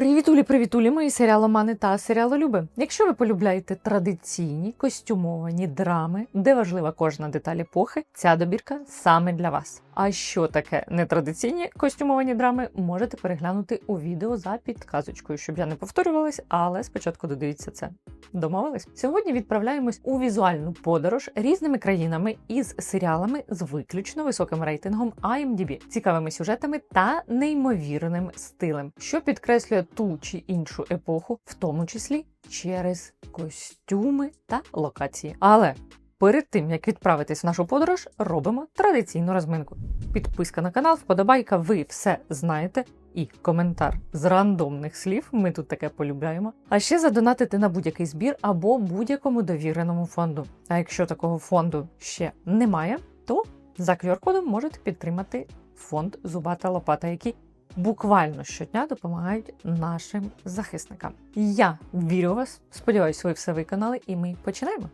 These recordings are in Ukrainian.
Привітулі, привітулі, мої серіаломани та серіалолюби. Якщо ви полюбляєте традиційні костюмовані драми, де важлива кожна деталь епохи, ця добірка саме для вас. А що таке нетрадиційні костюмовані драми, можете переглянути у відео за підказочкою, щоб я не повторювалась, але спочатку додивіться це. Домовились? Сьогодні відправляємось у візуальну подорож різними країнами із серіалами з виключно високим рейтингом IMDb, цікавими сюжетами та неймовірним стилем, що підкреслює ту чи іншу епоху, в тому числі через костюми та локації. Але Перед тим як відправитись в нашу подорож, робимо традиційну розминку. Підписка на канал, вподобайка, ви все знаєте. І коментар з рандомних слів. Ми тут таке полюбляємо. А ще задонатити на будь-який збір або будь-якому довіреному фонду. А якщо такого фонду ще немає, то за QR-кодом можете підтримати фонд Зубата Лопата, який буквально щодня допомагають нашим захисникам. Я вірю в вас. Сподіваюсь, ви все виконали, і ми починаємо.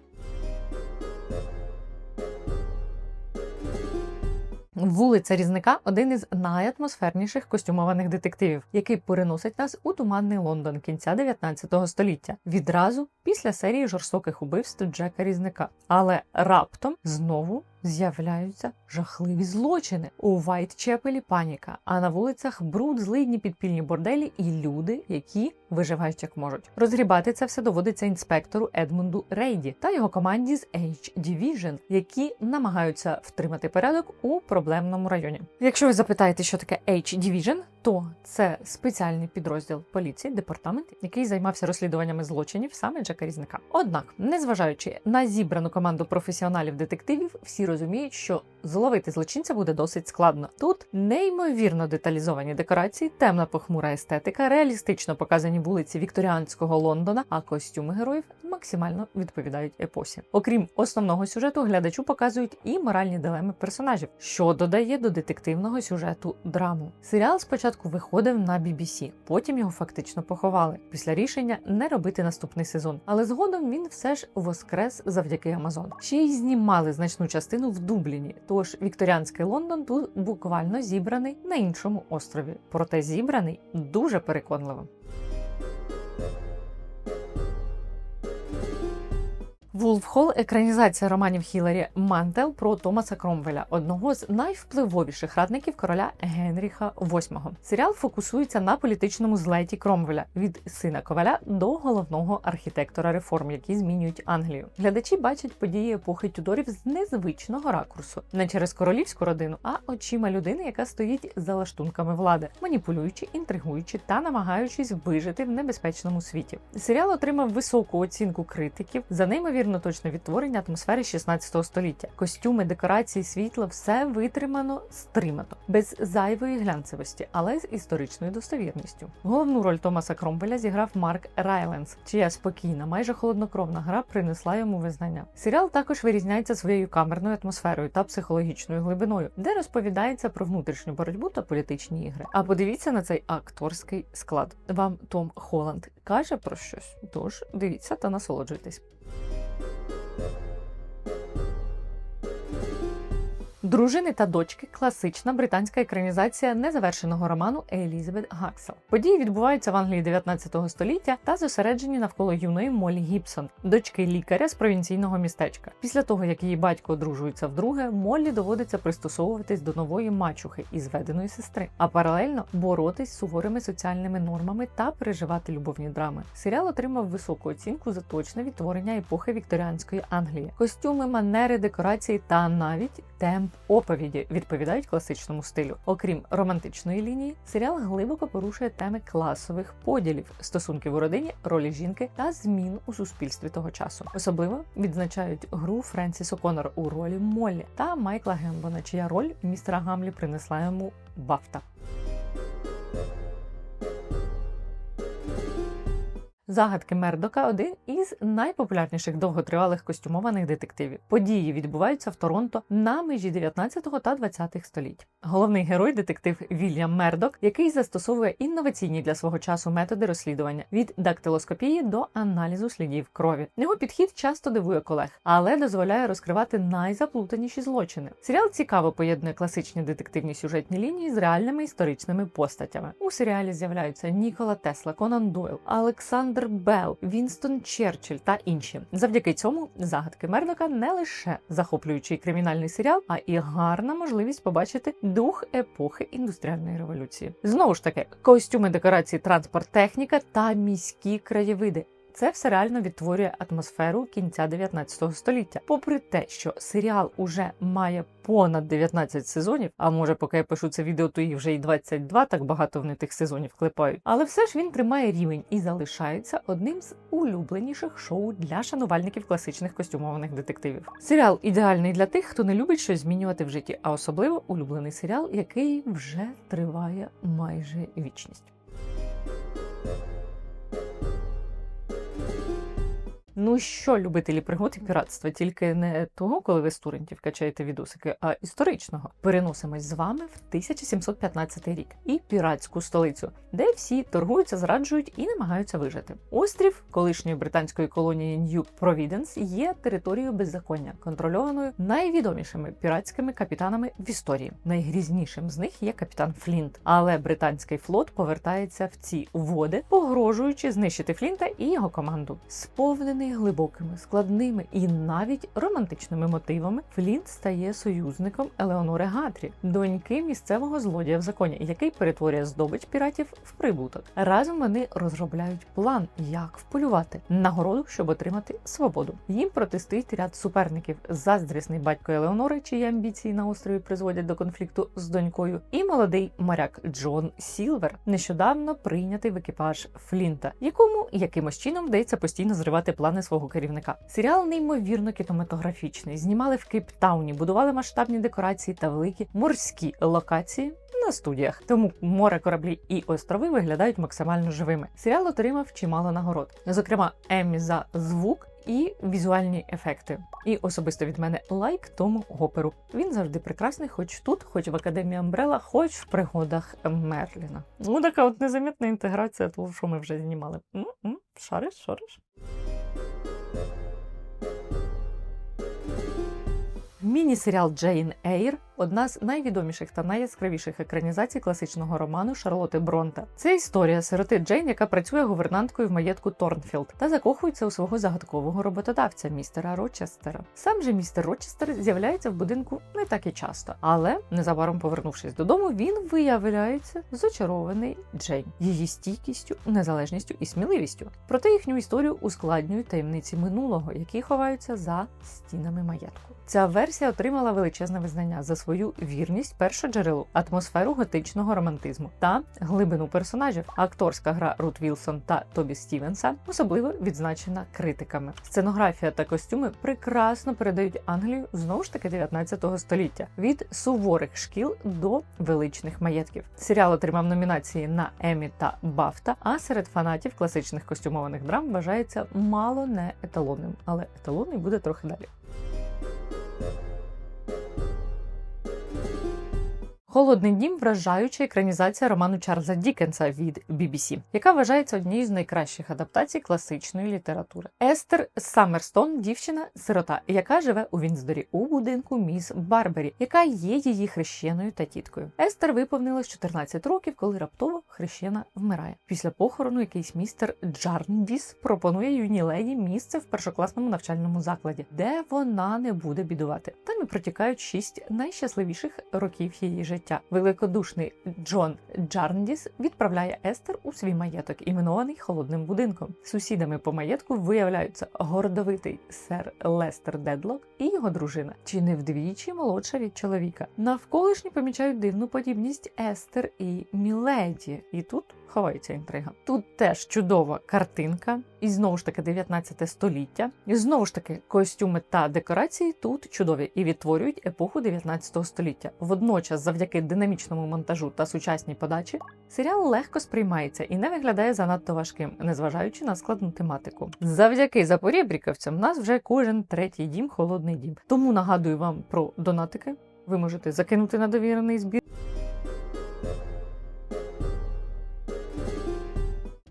Вулиця Різника один із найатмосферніших костюмованих детективів, який переносить нас у туманний Лондон кінця 19 століття, відразу після серії жорстоких убивств Джека Різника. Але раптом знову з'являються жахливі злочини. У Вайтчепелі паніка, а на вулицях бруд, злидні підпільні борделі і люди, які виживають як можуть. Розгрібати це все доводиться інспектору Едмунду Рейді та його команді з H Division, які намагаються втримати порядок у проблемному районі. Якщо ви запитаєте, що таке H Division, то це спеціальний підрозділ поліції, департамент, який займався розслідуваннями злочинів саме Джека Різника. Однак, незважаючи на зібрану команду професіоналів-детективів, всі розуміють, що зловити злочинця буде досить складно. Тут неймовірно деталізовані декорації, темна похмура естетика, реалістично показані вулиці вікторіанського Лондона, а костюми героїв максимально відповідають епосі. Окрім основного сюжету, глядачу показують і моральні дилеми персонажів, що додає до детективного сюжету драму. Серіал спочатку виходив на BBC, потім його фактично поховали після рішення не робити наступний сезон. Але згодом він все ж воскрес завдяки Амазон. Ще й знімали значну частину в Дубліні. Тож вікторіанський Лондон тут буквально зібраний на іншому острові, проте зібраний дуже переконливо. Вулфхол екранізація романів Хіларі Мантел про Томаса Кромвеля, одного з найвпливовіших радників короля Генріха VIII. Серіал фокусується на політичному злеті Кромвеля від сина коваля до головного архітектора реформ, які змінюють Англію. Глядачі бачать події епохи Тюдорів з незвичного ракурсу, не через королівську родину, а очима людини, яка стоїть за лаштунками влади, маніпулюючи, інтригуючи та намагаючись вижити в небезпечному світі. Серіал отримав високу оцінку критиків за неймовірно точне відтворення атмосфери 16 століття. Костюми, декорації, світло все витримано стримано, без зайвої глянцевості, але з історичною достовірністю. Головну роль Томаса Кромвеля зіграв Марк Райленс, чия спокійна, майже холоднокровна гра принесла йому визнання. Серіал також вирізняється своєю камерною атмосферою та психологічною глибиною, де розповідається про внутрішню боротьбу та політичні ігри. А подивіться на цей акторський склад. Вам Том Холланд каже про щось. Тож дивіться та насолоджуйтесь. Дружини та дочки класична британська екранізація незавершеного роману Елізабет Гаксел. Події відбуваються в Англії 19 століття та зосереджені навколо юної Молі Гібсон, дочки лікаря з провінційного містечка. Після того, як її батько одружується вдруге, Моллі доводиться пристосовуватись до нової мачухи і зведеної сестри, а паралельно боротись з суворими соціальними нормами та переживати любовні драми. Серіал отримав високу оцінку за точне відтворення епохи вікторіанської Англії. Костюми, манери, декорації та навіть темп оповіді відповідають класичному стилю. Окрім романтичної лінії, серіал глибоко порушує теми класових поділів, стосунків у родині, ролі жінки та змін у суспільстві того часу. Особливо відзначають гру Френсіс Оконор у ролі Моллі та Майкла Гембона, чия роль містера Гамлі принесла йому Бафта. Загадки Мердока один із найпопулярніших довготривалих костюмованих детективів. Події відбуваються в Торонто на межі 19 та 20 століть. Головний герой детектив Вільям Мердок, який застосовує інноваційні для свого часу методи розслідування від дактилоскопії до аналізу слідів крові. Його підхід часто дивує колег, але дозволяє розкривати найзаплутаніші злочини. Серіал цікаво поєднує класичні детективні сюжетні лінії з реальними історичними постатями. У серіалі з'являються Нікола Тесла, Конан Дойл, Олександр Белл, Вінстон Черчилль та інші. Завдяки цьому загадки Мердока не лише захоплюючий кримінальний серіал, а і гарна можливість побачити дух епохи індустріальної революції. Знову ж таки, костюми, декорації, транспорт, техніка та міські краєвиди. Це все реально відтворює атмосферу кінця 19 століття. Попри те, що серіал уже має понад 19 сезонів, а може, поки я пишу це відео, то їх вже і 22, так багато вони тих сезонів клепають. Але все ж він тримає рівень і залишається одним з улюбленіших шоу для шанувальників класичних костюмованих детективів. Серіал ідеальний для тих, хто не любить щось змінювати в житті, а особливо улюблений серіал, який вже триває майже вічність. Ну що, любителі пригод і піратства, тільки не того, коли ви з турентів качаєте відосики, а історичного. Переносимось з вами в 1715 рік і піратську столицю, де всі торгуються, зраджують і намагаються вижити. Острів колишньої британської колонії Нью Провіденс є територією беззаконня, контрольованою найвідомішими піратськими капітанами в історії. Найгрізнішим з них є капітан Флінт, але британський флот повертається в ці води, погрожуючи знищити Флінта і його команду. Сповнений глибокими, складними і навіть романтичними мотивами, Флінт стає союзником Елеонори Гатрі, доньки місцевого злодія в законі, який перетворює здобич піратів в прибуток. Разом вони розробляють план, як вполювати нагороду, щоб отримати свободу. Їм протистоїть ряд суперників: заздрісний батько Елеонори, чиї амбіції на острові призводять до конфлікту з донькою, і молодий моряк Джон Сілвер, нещодавно прийнятий в екіпаж Флінта, якому якимось чином вдається постійно зривати плани свого керівника. Серіал неймовірно кінематографічний. Знімали в Кейптауні, будували масштабні декорації та великі морські локації. На студіях тому море кораблі і острови виглядають максимально живими. Серіал отримав чимало нагород, зокрема Еммі за звук і візуальні ефекти. І особисто від мене лайк тому гоперу. Він завжди прекрасний, хоч тут, хоч в академії Амбрела, хоч в пригодах Мерліна. Ну така от незамітна інтеграція того, що ми вже знімали. М-м, Шариш, шариш. Міні-серіал Джейн Ейр одна з найвідоміших та найяскравіших екранізацій класичного роману Шарлоти Бронта. Це історія сироти Джейн, яка працює гувернанткою в маєтку Торнфілд та закохується у свого загадкового роботодавця містера Рочестера. Сам же містер Рочестер з'являється в будинку не так і часто, але незабаром повернувшись додому, він виявляється зачарований Джейн, її стійкістю, незалежністю і сміливістю. Проте їхню історію ускладнюють таємниці минулого, які ховаються за стінами маєтку. Ця версія отримала величезне визнання за свою вірність першоджерелу, атмосферу готичного романтизму та глибину персонажів. Акторська гра Рут Вілсон та Тобі Стівенса особливо відзначена критиками. Сценографія та костюми прекрасно передають Англію знову ж таки 19 століття від суворих шкіл до величних маєтків. Серіал отримав номінації на Емі та Бафта. А серед фанатів класичних костюмованих драм вважається мало не еталонним, але еталонний буде трохи далі. Холодний дім вражаюча екранізація роману Чарльза Дікенса від BBC, яка вважається однією з найкращих адаптацій класичної літератури. Естер Саммерстон, дівчина сирота, яка живе у Вінздорі у будинку міс Барбері, яка є її хрещеною та тіткою. Естер виповнилось 14 років, коли раптово хрещена вмирає. Після похорону якийсь містер Джарндіс пропонує юній леді місце в першокласному навчальному закладі, де вона не буде бідувати. Там і протікають шість найщасливіших років її життя. Великодушний Джон Джарндіс відправляє Естер у свій маєток, іменований холодним будинком. Сусідами по маєтку виявляються гордовитий сер Лестер Дедлок і його дружина, чи не вдвічі молодша від чоловіка. Навколишні помічають дивну подібність Естер і Міледі, і тут ховається інтрига. Тут теж чудова картинка, і знову ж таки 19 століття. І знову ж таки костюми та декорації тут чудові і відтворюють епоху 19 століття. Водночас, завдяки динамічному монтажу та сучасній подачі, серіал легко сприймається і не виглядає занадто важким, незважаючи на складну тематику. Завдяки запорєбріковцям, в нас вже кожен третій дім холодний дім. Тому нагадую вам про донатики. Ви можете закинути на довірений збір.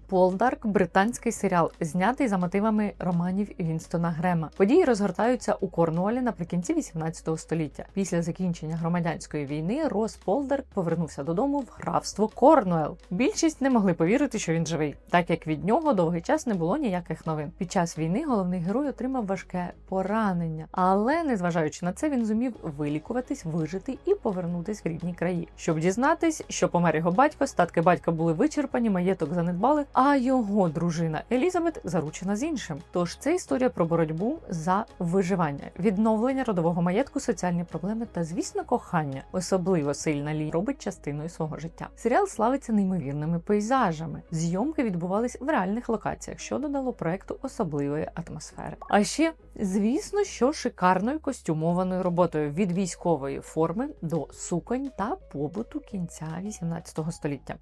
Полдарк британський серіал, знятий за мотивами романів Вінстона Грема. Події розгортаються у Корнуолі наприкінці 18 століття. Після закінчення громадянської війни Рос Полдарк повернувся додому в графство Корнуел. Більшість не могли повірити, що він живий, так як від нього довгий час не було ніяких новин. Під час війни головний герой отримав важке поранення, але незважаючи на це, він зумів вилікуватись, вижити і повернутись в рідні краї. Щоб дізнатись, що помер його батько, статки батька були вичерпані, маєток занедбали а його дружина Елізабет заручена з іншим. Тож це історія про боротьбу за виживання, відновлення родового маєтку, соціальні проблеми та, звісно, кохання. Особливо сильна лі робить частиною свого життя. Серіал славиться неймовірними пейзажами. Зйомки відбувались в реальних локаціях, що додало проекту особливої атмосфери. А ще, звісно, що шикарною костюмованою роботою від військової форми до суконь та побуту кінця 18 століття.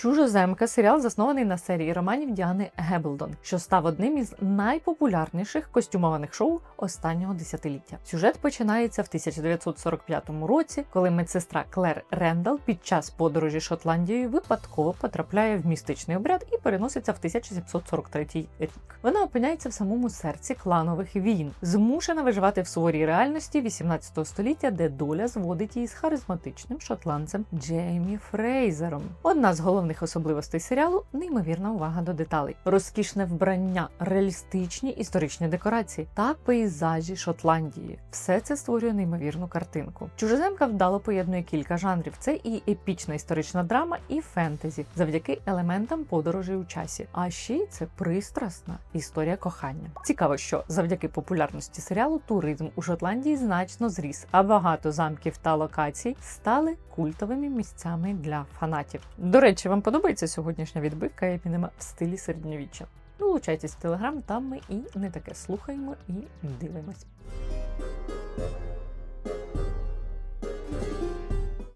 Чужоземка серіал заснований на серії романів Діани Геблдон, що став одним із найпопулярніших костюмованих шоу останнього десятиліття. Сюжет починається в 1945 році, коли медсестра Клер Рендал під час подорожі Шотландією випадково потрапляє в містичний обряд і переноситься в 1743 рік. Вона опиняється в самому серці кланових війн, змушена виживати в суворій реальності 18 століття, де доля зводить її з харизматичним шотландцем Джеймі Фрейзером. Одна з головних головних особливостей серіалу неймовірна увага до деталей, розкішне вбрання, реалістичні історичні декорації та пейзажі Шотландії. Все це створює неймовірну картинку. Чужоземка вдало поєднує кілька жанрів: це і епічна історична драма, і фентезі, завдяки елементам подорожей у часі. А ще й це пристрасна історія кохання. Цікаво, що завдяки популярності серіалу туризм у Шотландії значно зріс, а багато замків та локацій стали культовими місцями для фанатів. До речі, вам подобається сьогоднішня відбивка епінема в стилі середньовіччя? Долучайтесь в телеграм, там ми і не таке слухаємо і дивимось.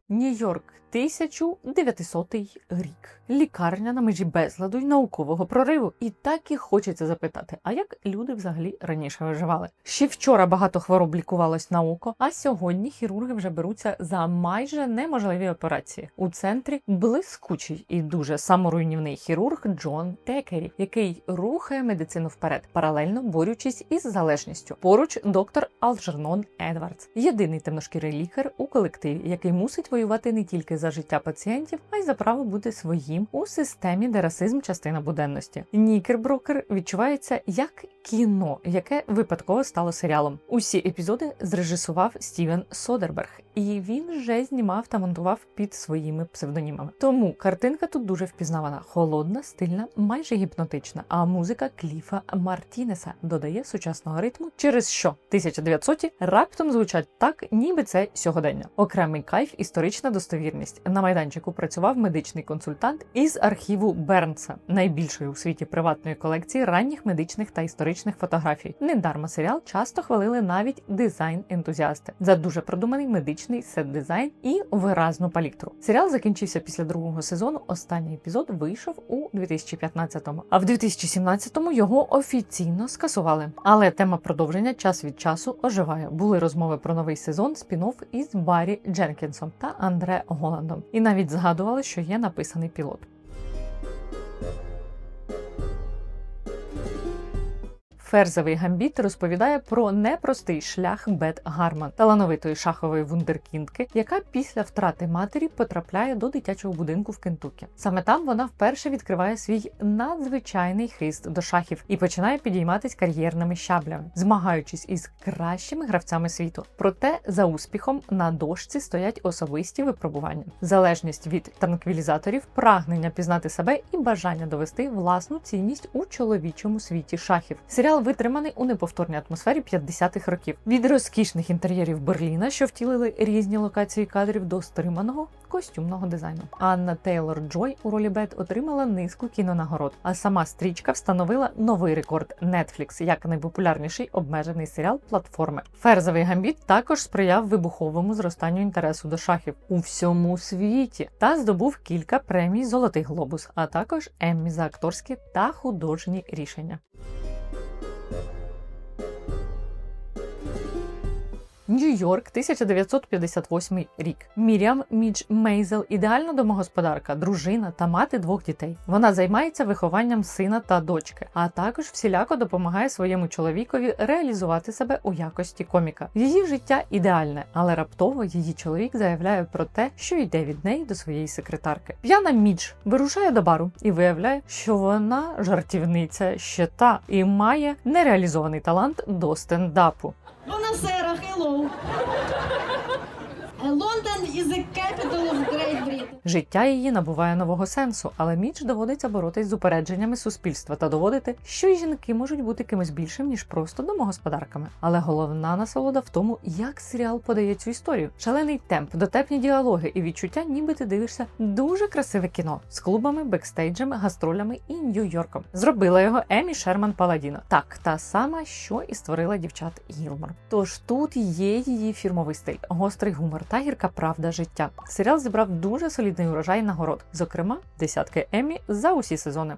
Нью-Йорк 1900 рік. Лікарня на межі безладу й наукового прориву. І так і хочеться запитати: а як люди взагалі раніше виживали? Ще вчора багато хвороб лікувалось на око, а сьогодні хірурги вже беруться за майже неможливі операції. У центрі блискучий і дуже саморуйнівний хірург Джон Текері, який рухає медицину вперед, паралельно борючись із залежністю. Поруч доктор Алджернон Едвардс, єдиний темношкірий лікар у колективі, який мусить воювати не тільки за життя пацієнтів, а й за право бути своїм у системі, де расизм частина буденності. Нікерброкер відчувається як кіно, яке випадково стало серіалом. Усі епізоди зрежисував Стівен Содерберг, і він вже знімав та монтував під своїми псевдонімами. Тому картинка тут дуже впізнавана, холодна, стильна, майже гіпнотична. А музика Кліфа Мартінеса додає сучасного ритму, через що 1900-ті раптом звучать так, ніби це сьогодення. Окремий кайф, історична достовірність. На майданчику працював медичний консультант із архіву Бернса, найбільшої у світі приватної колекції ранніх медичних та історичних фотографій. Недарма серіал часто хвалили навіть дизайн-ентузіасти за дуже продуманий медичний сет-дизайн і виразну палітру. Серіал закінчився після другого сезону. Останній епізод вийшов у 2015-му, а в 2017-му його офіційно скасували. Але тема продовження час від часу оживає. Були розмови про новий сезон спін-офф із Баррі Дженкінсом та Андре Голландом. І навіть згадували, що є написаний пілот. Ферзовий гамбіт розповідає про непростий шлях Бет Гарман, талановитої шахової вундеркіндки, яка після втрати матері потрапляє до дитячого будинку в Кентукі. Саме там вона вперше відкриває свій надзвичайний хист до шахів і починає підійматись кар'єрними щаблями, змагаючись із кращими гравцями світу. Проте за успіхом на дошці стоять особисті випробування, залежність від транквілізаторів, прагнення пізнати себе і бажання довести власну цінність у чоловічому світі шахів. Серіал витриманий у неповторній атмосфері 50-х років. Від розкішних інтер'єрів Берліна, що втілили різні локації кадрів до стриманого костюмного дизайну. Анна Тейлор Джой у ролі Бет отримала низку кінонагород, а сама стрічка встановила новий рекорд Netflix як найпопулярніший обмежений серіал платформи. Ферзовий гамбіт також сприяв вибуховому зростанню інтересу до шахів у всьому світі та здобув кілька премій Золотий глобус, а також Еммі за акторські та художні рішення. Нью-Йорк, 1958 рік. Міріам Мідж Мейзел ідеальна домогосподарка, дружина та мати двох дітей. Вона займається вихованням сина та дочки, а також всіляко допомагає своєму чоловікові реалізувати себе у якості коміка. Її життя ідеальне, але раптово її чоловік заявляє про те, що йде від неї до своєї секретарки. П'яна Мідж вирушає до бару і виявляє, що вона жартівниця ще та і має нереалізований талант до стендапу. Dona Sera, hello. London is the capital. Життя її набуває нового сенсу, але Мідж доводиться боротись з упередженнями суспільства та доводити, що й жінки можуть бути кимось більшим ніж просто домогосподарками. Але головна насолода в тому, як серіал подає цю історію. Шалений темп, дотепні діалоги і відчуття, ніби ти дивишся дуже красиве кіно з клубами, бекстейджами, гастролями і Нью-Йорком. Зробила його Емі Шерман Паладіно. Так, та сама, що і створила дівчат Гілмор. Тож тут є її фірмовий стиль, гострий гумор та гірка правда життя. Серіал зібрав дуже солідний урожай нагород, зокрема десятки Еммі за усі сезони.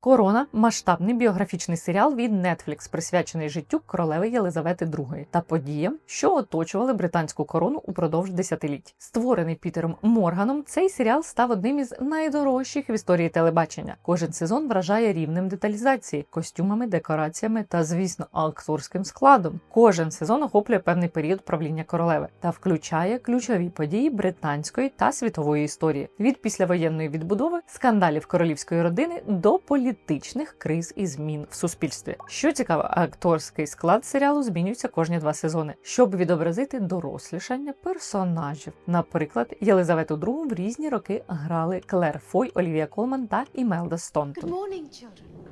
Корона масштабний біографічний серіал від Netflix, присвячений життю королеви Єлизавети II та подіям, що оточували британську корону упродовж десятиліть. Створений Пітером Морганом, цей серіал став одним із найдорожчих в історії телебачення. Кожен сезон вражає рівнем деталізації, костюмами, декораціями та, звісно, акторським складом. Кожен сезон охоплює певний період правління королеви та включає ключові події британської та світової історії від післявоєнної відбудови, скандалів королівської родини до політичних криз і змін в суспільстві. Що цікаво, акторський склад серіалу змінюється кожні два сезони, щоб відобразити дорослішання персонажів. Наприклад, Єлизавету II в різні роки грали Клер Фой, Олівія Колман та Імелда Стонтон. Good morning, children.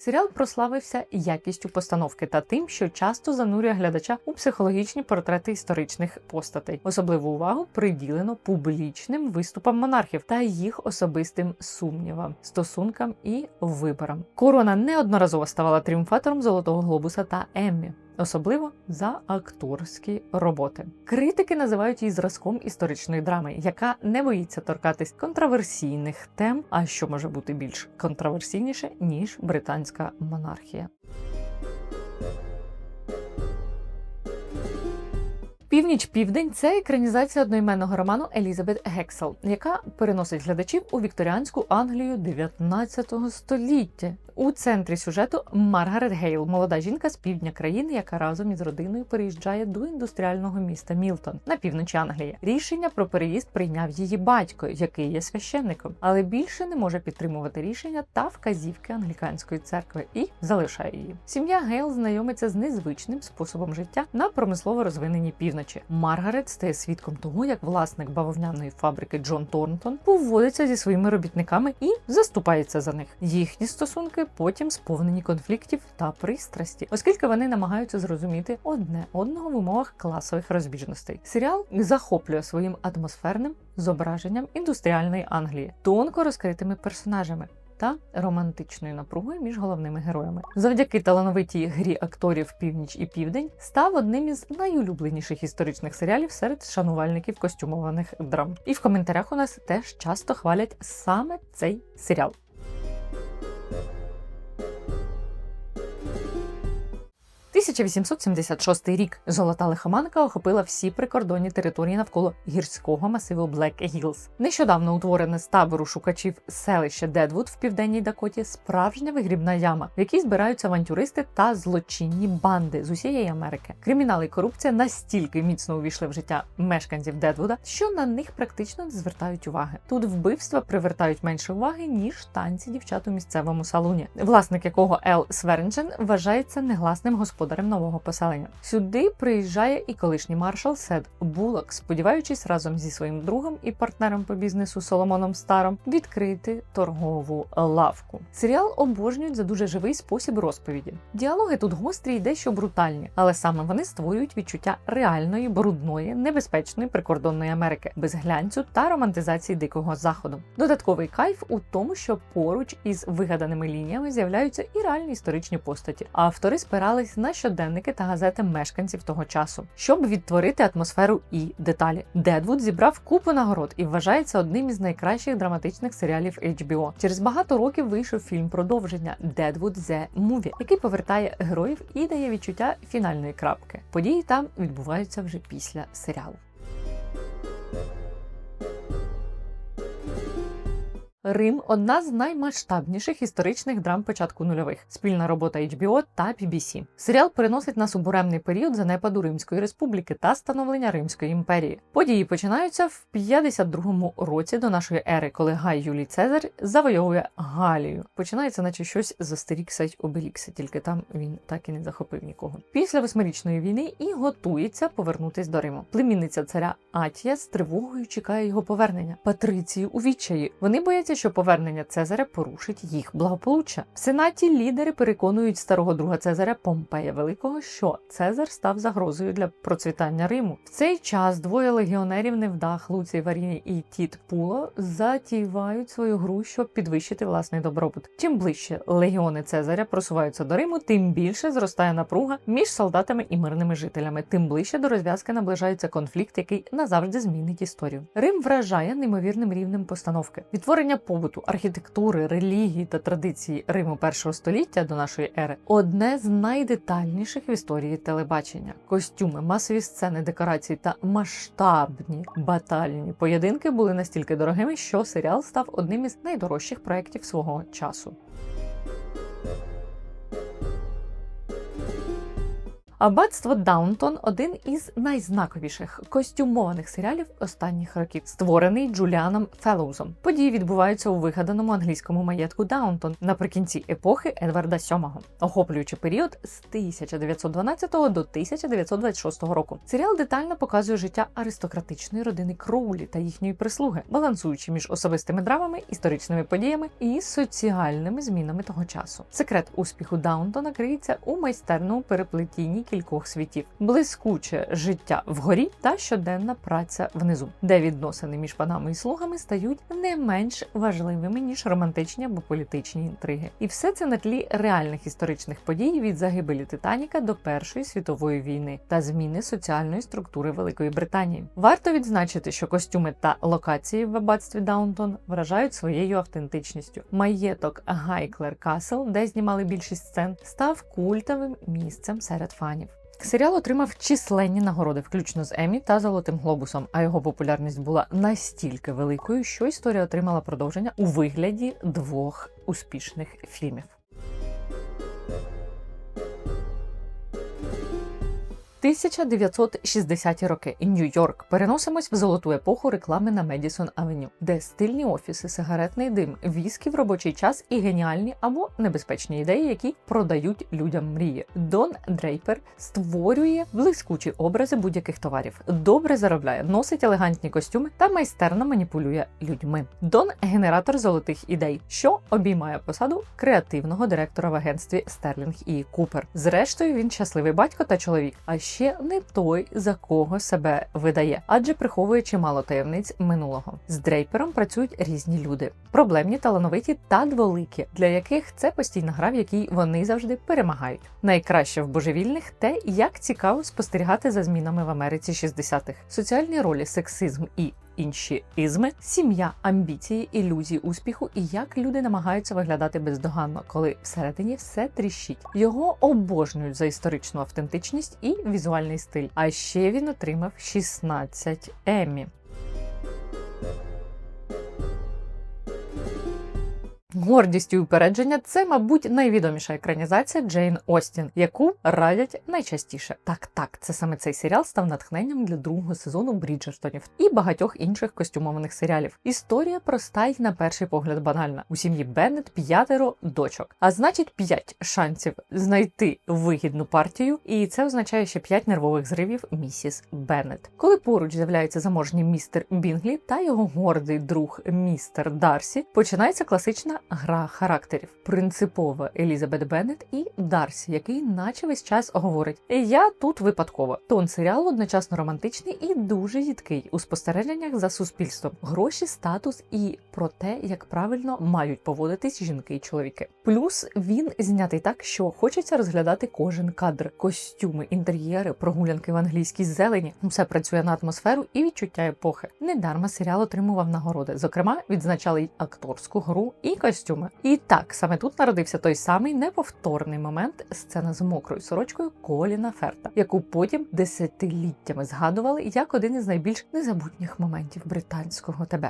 Серіал прославився якістю постановки та тим, що часто занурює глядача у психологічні портрети історичних постатей. Особливу увагу приділено публічним виступам монархів та їх особистим сумнівам, стосункам і виборам. Корона неодноразово ставала тріумфатором Золотого Глобуса та Еммі. Особливо за акторські роботи. Критики називають її зразком історичної драми, яка не боїться торкатись контроверсійних тем, а що може бути більш контроверсійніше ніж британська монархія. Північ Південь це екранізація одноіменного роману Елізабет Гексел, яка переносить глядачів у вікторіанську Англію 19 століття. У центрі сюжету Маргарет Гейл, молода жінка з півдня країни, яка разом із родиною переїжджає до індустріального міста Мілтон на півночі Англії. Рішення про переїзд прийняв її батько, який є священником, але більше не може підтримувати рішення та вказівки англіканської церкви і залишає її. Сім'я Гейл знайомиться з незвичним способом життя на промислово розвиненій півночі. Маргарет стає свідком того, як власник бавовняної фабрики Джон Торнтон поводиться зі своїми робітниками і заступається за них. Їхні стосунки потім сповнені конфліктів та пристрасті, оскільки вони намагаються зрозуміти одне одного в умовах класових розбіжностей. Серіал захоплює своїм атмосферним зображенням індустріальної Англії, тонко розкритими персонажами. Та романтичною напругою між головними героями завдяки талановитій грі акторів Північ і Південь став одним із найулюбленіших історичних серіалів серед шанувальників костюмованих драм. І в коментарях у нас теж часто хвалять саме цей серіал. 1876 рік золота лихоманка охопила всі прикордонні території навколо гірського масиву Блек Гілз. Нещодавно утворене з табору шукачів селище Дедвуд в південній Дакоті справжня вигрібна яма, в якій збираються авантюристи та злочинні банди з усієї Америки. Кримінал і корупція настільки міцно увійшли в життя мешканців Дедвуда, що на них практично не звертають уваги. Тут вбивства привертають менше уваги ніж танці дівчат у місцевому салоні, власник якого Ел Свернджен вважається негласним господарем володарем нового поселення. Сюди приїжджає і колишній маршал Сед Булок, сподіваючись разом зі своїм другом і партнером по бізнесу Соломоном Старом відкрити торгову лавку. Серіал обожнюють за дуже живий спосіб розповіді. Діалоги тут гострі і дещо брутальні, але саме вони створюють відчуття реальної, брудної, небезпечної прикордонної Америки без глянцю та романтизації дикого заходу. Додатковий кайф у тому, що поруч із вигаданими лініями з'являються і реальні історичні постаті. Автори спирались на щоденники та газети мешканців того часу, щоб відтворити атмосферу і деталі. Дедвуд зібрав купу нагород і вважається одним із найкращих драматичних серіалів HBO. Через багато років вийшов фільм продовження Deadwood The Movie, який повертає героїв і дає відчуття фінальної крапки. Події там відбуваються вже після серіалу. Рим одна з наймасштабніших історичних драм початку нульових, спільна робота HBO та BBC. Серіал переносить нас у буремний період занепаду Римської республіки та становлення Римської імперії. Події починаються в 52-му році до нашої ери, коли Гай Юлій Цезар завойовує Галію. Починається, наче щось з Астерікса й Обелікса, тільки там він так і не захопив нікого. Після восьмирічної війни і готується повернутись до Риму. Племінниця царя Атія з тривогою чекає його повернення. Патриції у відчаї. Вони бояться, що повернення Цезаря порушить їх благополуччя. В сенаті лідери переконують старого друга Цезаря Помпея Великого, що Цезар став загрозою для процвітання Риму. В цей час двоє легіонерів невдах Луцій Варіні і Тіт Пуло затівають свою гру, щоб підвищити власний добробут. Чим ближче легіони Цезаря просуваються до Риму, тим більше зростає напруга між солдатами і мирними жителями. Тим ближче до розв'язки наближається конфлікт, який назавжди змінить історію. Рим вражає неймовірним рівнем постановки. Відтворення побуту, архітектури, релігії та традиції Риму першого століття до нашої ери одне з найдетальніших в історії телебачення. Костюми, масові сцени, декорації та масштабні батальні поєдинки були настільки дорогими, що серіал став одним із найдорожчих проєктів свого часу. Аббатство Даунтон один із найзнаковіших костюмованих серіалів останніх років, створений Джуліаном Феллоузом. Події відбуваються у вигаданому англійському маєтку Даунтон наприкінці епохи Едварда VII, охоплюючи період з 1912 до 1926 року. Серіал детально показує життя аристократичної родини Кроулі та їхньої прислуги, балансуючи між особистими драмами, історичними подіями і соціальними змінами того часу. Секрет успіху Даунтона криється у майстерному переплетінні кількох світів, блискуче життя вгорі та щоденна праця внизу, де відносини між панами і слугами стають не менш важливими ніж романтичні або політичні інтриги. І все це на тлі реальних історичних подій від загибелі Титаніка до Першої світової війни та зміни соціальної структури Великої Британії. Варто відзначити, що костюми та локації в аббатстві Даунтон вражають своєю автентичністю. Маєток Гайклер Касл, де знімали більшість сцен, став культовим місцем серед фанів. Серіал отримав численні нагороди, включно з Емі та Золотим Глобусом. А його популярність була настільки великою, що історія отримала продовження у вигляді двох успішних фільмів. 1960-ті роки Нью-Йорк. Переносимось в золоту епоху реклами на Медісон Авеню, де стильні офіси, сигаретний дим, віскі в робочий час і геніальні або небезпечні ідеї, які продають людям мрії. Дон Дрейпер створює блискучі образи будь-яких товарів, добре заробляє, носить елегантні костюми та майстерно маніпулює людьми. Дон генератор золотих ідей, що обіймає посаду креативного директора в агентстві Стерлінг і Купер. Зрештою, він щасливий батько та чоловік. А ще не той, за кого себе видає, адже приховує чимало таємниць минулого. З Дрейпером працюють різні люди, проблемні, талановиті та дволикі, для яких це постійна гра, в якій вони завжди перемагають. Найкраще в божевільних те, як цікаво спостерігати за змінами в Америці 60-х. соціальні ролі, сексизм і інші ізми, сім'я, амбіції, ілюзії успіху і як люди намагаються виглядати бездоганно, коли всередині все тріщить. Його обожнюють за історичну автентичність і візуальний стиль. А ще він отримав 16 Еммі. Гордістю і упередження це, мабуть, найвідоміша екранізація Джейн Остін, яку радять найчастіше. Так, так, це саме цей серіал став натхненням для другого сезону Бріджертонів і багатьох інших костюмованих серіалів. Історія проста й на перший погляд банальна. У сім'ї Беннет п'ятеро дочок, а значить, п'ять шансів знайти вигідну партію, і це означає ще п'ять нервових зривів місіс Беннет. Коли поруч з'являється заможній містер Бінглі та його гордий друг містер Дарсі, починається класична гра характерів. Принципова Елізабет Беннет і Дарсі, який наче весь час говорить: Я тут випадково. Тон серіалу одночасно романтичний і дуже їдкий у спостереженнях за суспільством, гроші, статус і про те, як правильно мають поводитись жінки і чоловіки. Плюс він знятий так, що хочеться розглядати кожен кадр, костюми, інтер'єри, прогулянки в англійській зелені. Все працює на атмосферу і відчуття епохи. Недарма серіал отримував нагороди. Зокрема, відзначали й акторську гру і костюми. І так саме тут народився той самий неповторний момент сцена з мокрою сорочкою Коліна Ферта, яку потім десятиліттями згадували як один із найбільш незабутніх моментів британського ТБ.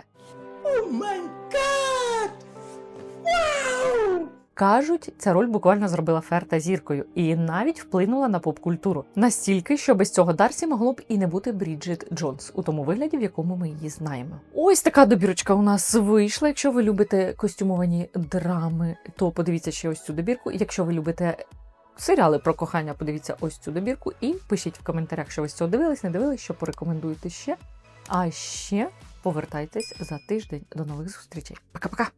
Кажуть, ця роль буквально зробила Ферта зіркою і навіть вплинула на поп-культуру настільки, що без цього Дарсі могло б і не бути Бріджит Джонс у тому вигляді, в якому ми її знаємо. Ось така добірочка у нас вийшла. Якщо ви любите костюмовані драми, то подивіться ще ось цю добірку. Якщо ви любите серіали про кохання, подивіться ось цю добірку і пишіть в коментарях, що ви цього дивились, не дивились, що порекомендуєте ще. А ще повертайтесь за тиждень. До нових зустрічей. Пока-пока!